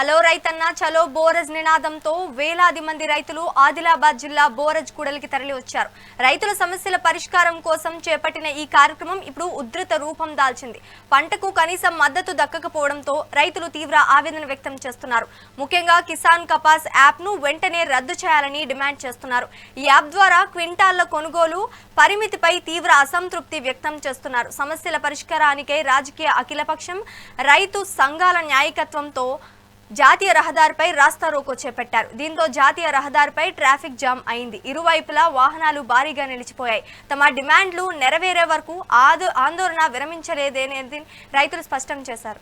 Hello రైతన్న చలో బోరజ్ నినాదంతో వేలాది మంది రైతులు ఆదిలాబాద్ జిల్లా బోరజ్ కూడలికి తరలి వచ్చారు. రైతుల సమస్యల పరిష్కారం కోసం చేపట్టిన ఈ కార్యక్రమం ఇప్పుడు ఉధృత రూపం దాల్చింది. పంటకు కనీసం మద్దతు దక్కకపోవడంతో రైతులు తీవ్ర ఆవేదన వ్యక్తం చేస్తున్నారు. ముఖ్యంగా కిసాన్ కపాస్ యాప్ను వెంటనే రద్దు చేయాలని డిమాండ్ చేస్తున్నారు. ఈ యాప్ ద్వారా క్వింటాళ్ళ కొనుగోలు పరిమితిపై తీవ్ర అసంతృప్తి వ్యక్తం చేస్తున్నారు. సమస్యల పరిష్కారానికై రాజకీయ అఖిలపక్షం రైతు సంఘాల న్యాయకత్వంతో జాతీయ రహదారిపై రాస్తా రోకో చేపట్టారు. దీంతో జాతీయ రహదారిపై ట్రాఫిక్ జామ్ అయింది. ఇరువైపులా వాహనాలు భారీగా నిలిచిపోయాయి. తమ డిమాండ్లు నెరవేరే వరకు ఆదు ఆందోళన విరమించలేదనేది రైతులు స్పష్టం చేశారు.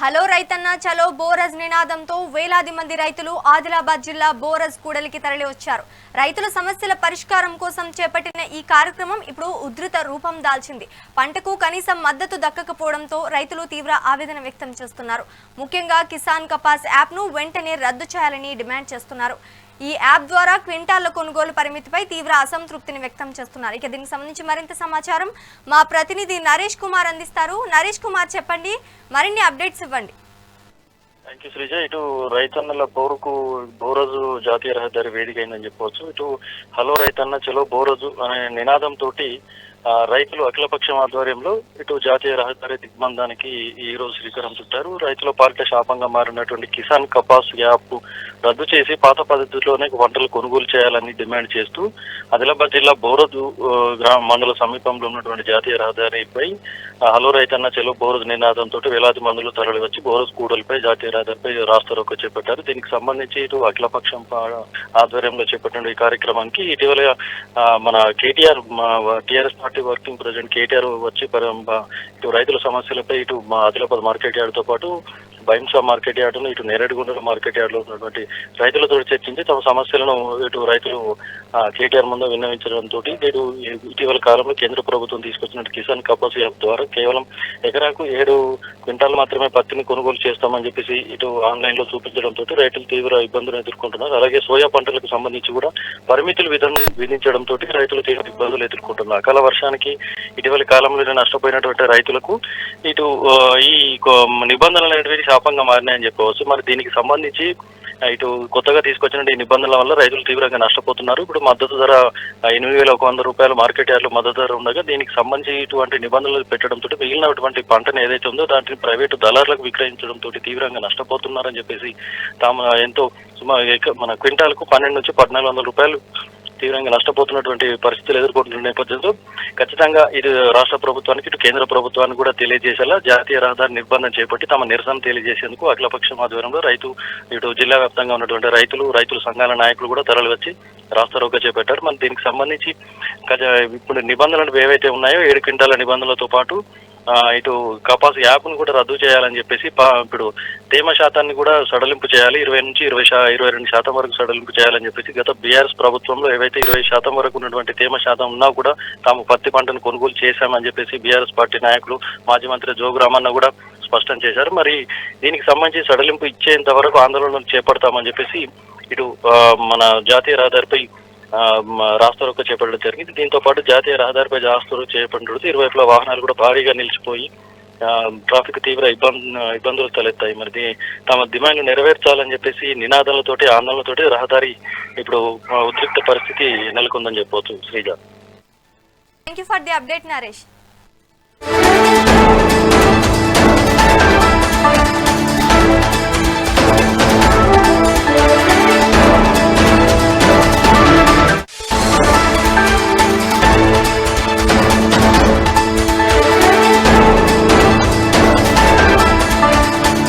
హలో రైతన్న చలో బోరజ్ నినాదంతో వేలాది మంది రైతులు ఆదిలాబాద్ జిల్లా బోరజ్ కూడలికి తరలి వచ్చారు రైతుల సమస్యల పరిష్కారం కోసం చేపట్టిన ఈ కార్యక్రమం ఇప్పుడు ఉధృత రూపం దాల్చింది. పంటకు కనీసం మద్దతు దక్కకపోవడంతో రైతులు తీవ్ర ఆవేదన వ్యక్తం చేస్తున్నారు. ముఖ్యంగా కిసాన్ కపాస్ యాప్ను వెంటనే రద్దు చేయాలని డిమాండ్ చేస్తున్నారు. ఈ యాప్ ద్వారా క్వింటాళ్ళ కొనుగోలు పరిమితిపై తీవ్ర అసంతృప్తిని వ్యక్తం చేస్తున్నారు. ఇక దీనికి సంబంధించి మరింత సమాచారం మా ప్రతినిధి నరేష్ కుమార్ అందిస్తారు. నరేష్ కుమార్ చెప్పండి. మరిన్ని అప్డేట్స్ ఇవ్వండి. Thank you Sreeja. ఇటు రైతన్నల బోరుకు బోరజు జాతీయ రహదారి వేదిక అయిందని చెప్పవచ్చు. ఇటు హలో రైతన్న చలో బోరజు అనే నినాదం తోటి రైతులు అఖిలపక్షం ఆధ్వర్యంలో ఇటు జాతీయ రహదారి దిగ్బంధానికి ఈ రోజు శ్రీకారం చుట్టారు. రైతుల పాలిట శాపంగా మారినటువంటి కిసాన్ కపాస్ యాప్ రద్దు చేసి పాత పద్ధతిలోనే పంటలు కొనుగోలు చేయాలని డిమాండ్ చేస్తూ ఆదిలాబాద్ జిల్లా బోరదు గ్రామ మండల సమీపంలో ఉన్నటువంటి జాతీయ రహదారిపై హలో రైతన్న చెలో బోరదు నినాదంతో వేలాది మందులు తరలి వచ్చి బోరదు కూడలిపై జాతీయ రహదారిపై రాస్తారోకో చేపట్టారు. దీనికి సంబంధించి ఇటు అఖిలపక్షం పా- ఆధ్వర్యంలో చేపట్టిన ఈ కార్యక్రమానికి ఇటీవల మన KTR TRS party working president KTR వచ్చి ఇటు రైతుల సమస్యలపై ఇటు మా ఆదిలాబాద్ మార్కెట్ యార్డ్తో పాటు బైంసా మార్కెట్ యార్డును ఇటు నేరేడుగుండ మార్కెట్ యార్డులో ఉన్నటువంటి రైతులతో చర్చించి తమ సమస్యలను ఇటు రైతులు కేటీఆర్ ముందు విన్నవించడంతో నేడు ఇటీవల కాలంలో కేంద్ర ప్రభుత్వం తీసుకొచ్చిన కిసాన్ కపాస్ యాప్ ద్వారా కేవలం ఎకరాకు ఏడు క్వింటాలు మాత్రమే పత్తిని కొనుగోలు చేస్తామని చెప్పేసి ఇటు ఆన్లైన్లో చూపించడంతో రైతులు తీవ్ర ఇబ్బందులు ఎదుర్కొంటున్నారు. అలాగే సోయా పంటలకు సంబంధించి కూడా పరిమితులు విధానం విధించడంతో రైతులు తీవ్ర ఇబ్బందులు ఎదుర్కొంటున్నారు. అకాల వర్షానికి ఇటీవలి కాలంలో నష్టపోయినటువంటి రైతులకు ఇటు ఈ నిబంధనలు అనేటువంటి శాపంగా మారినాయని చెప్పవచ్చు. మరి దీనికి సంబంధించి ఇటు కొత్తగా తీసుకొచ్చిన ఈ నిబంధనల వల్ల రైతులు తీవ్రంగా నష్టపోతున్నారు. ఇప్పుడు మద్దతు ధర ఎనిమిది వేల ఒక వంద రూపాయలు మార్కెట్ యార్డ్లో మద్దతు ధర ఉండగా దీనికి సంబంధించి ఇటువంటి నిబంధనలు పెట్టడంతో మిగిలినటువంటి పంటను ఏదైతే ఉందో దాంట్లో ప్రైవేటు దళారులకు విక్రయించడంతో తీవ్రంగా నష్టపోతున్నారని చెప్పేసి తాము ఎంతో సుమారు మన క్వింటాల్కు పన్నెండు నుంచి పద్నాలుగు వందల రూపాయలు తీవ్రంగా నష్టపోతున్నటువంటి పరిస్థితులు ఎదుర్కొంటున్న నేపథ్యంలో ఖచ్చితంగా ఇది రాష్ట్ర ప్రభుత్వానికి ఇటు కేంద్ర ప్రభుత్వానికి కూడా తెలియజేసేలా జాతీయ రహదారి నిర్బంధం చేపట్టి తమ నిరసన తెలియజేసేందుకు అఖిలపక్షం ఆధ్వర్యంలో రైతు ఇటు జిల్లా వ్యాప్తంగా ఉన్నటువంటి రైతులు రైతుల సంఘాల నాయకులు కూడా తరలివచ్చి రాస్తారోగా చేపట్టారు. మరి దీనికి సంబంధించి గజ- ఇప్పుడు నిబంధనలు ఏవైతే ఉన్నాయో ఏడు క్వింటాల నిబంధనలతో పాటు ఇటు కపాస్ యాప్ను కూడా రద్దు చేయాలని చెప్పేసి ఇప్పుడు తేమ శాతాన్ని కూడా సడలింపు చేయాలి. ఇరవై నుంచి ఇరవై శా ఇరవై రెండు శాతం వరకు సడలింపు చేయాలని చెప్పేసి గత బీఆర్ఎస్ ప్రభుత్వంలో ఏవైతే ఇరవై శాతం వరకు ఉన్నటువంటి తేమ శాతం ఉన్నా కూడా తాము పత్తి పంటను కొనుగోలు చేశామని చెప్పేసి బీఆర్ఎస్ పార్టీ నాయకులు మాజీ మంత్రి జోగు రామన్న కూడా స్పష్టం చేశారు. మరి దీనికి సంబంధించి సడలింపు ఇచ్చేంత వరకు ఆందోళనలు చేపడతామని చెప్పేసి ఇటు మన జాతీయ రహదారిపై రాస్తారోకో చేపట్టడం జరిగింది. దీంతో పాటు జాతీయ రహదారిపై రాస్తారోకో చేపట్టడం ఇరువైపుల వాహనాలు కూడా భారీగా నిలిచిపోయి ట్రాఫిక్ తీవ్ర ఇబ్బంది ఇబ్బందులు తలెత్తాయి. మరి తమ డిమాండ్ నెరవేర్చాలని చెప్పేసి నినాదాలతోటి ఆందోళనతోటి రహదారి ఇప్పుడు ఉద్రిక్త పరిస్థితి నెలకొందని చెప్పవచ్చు Sreeja. Thank you for the update Naresh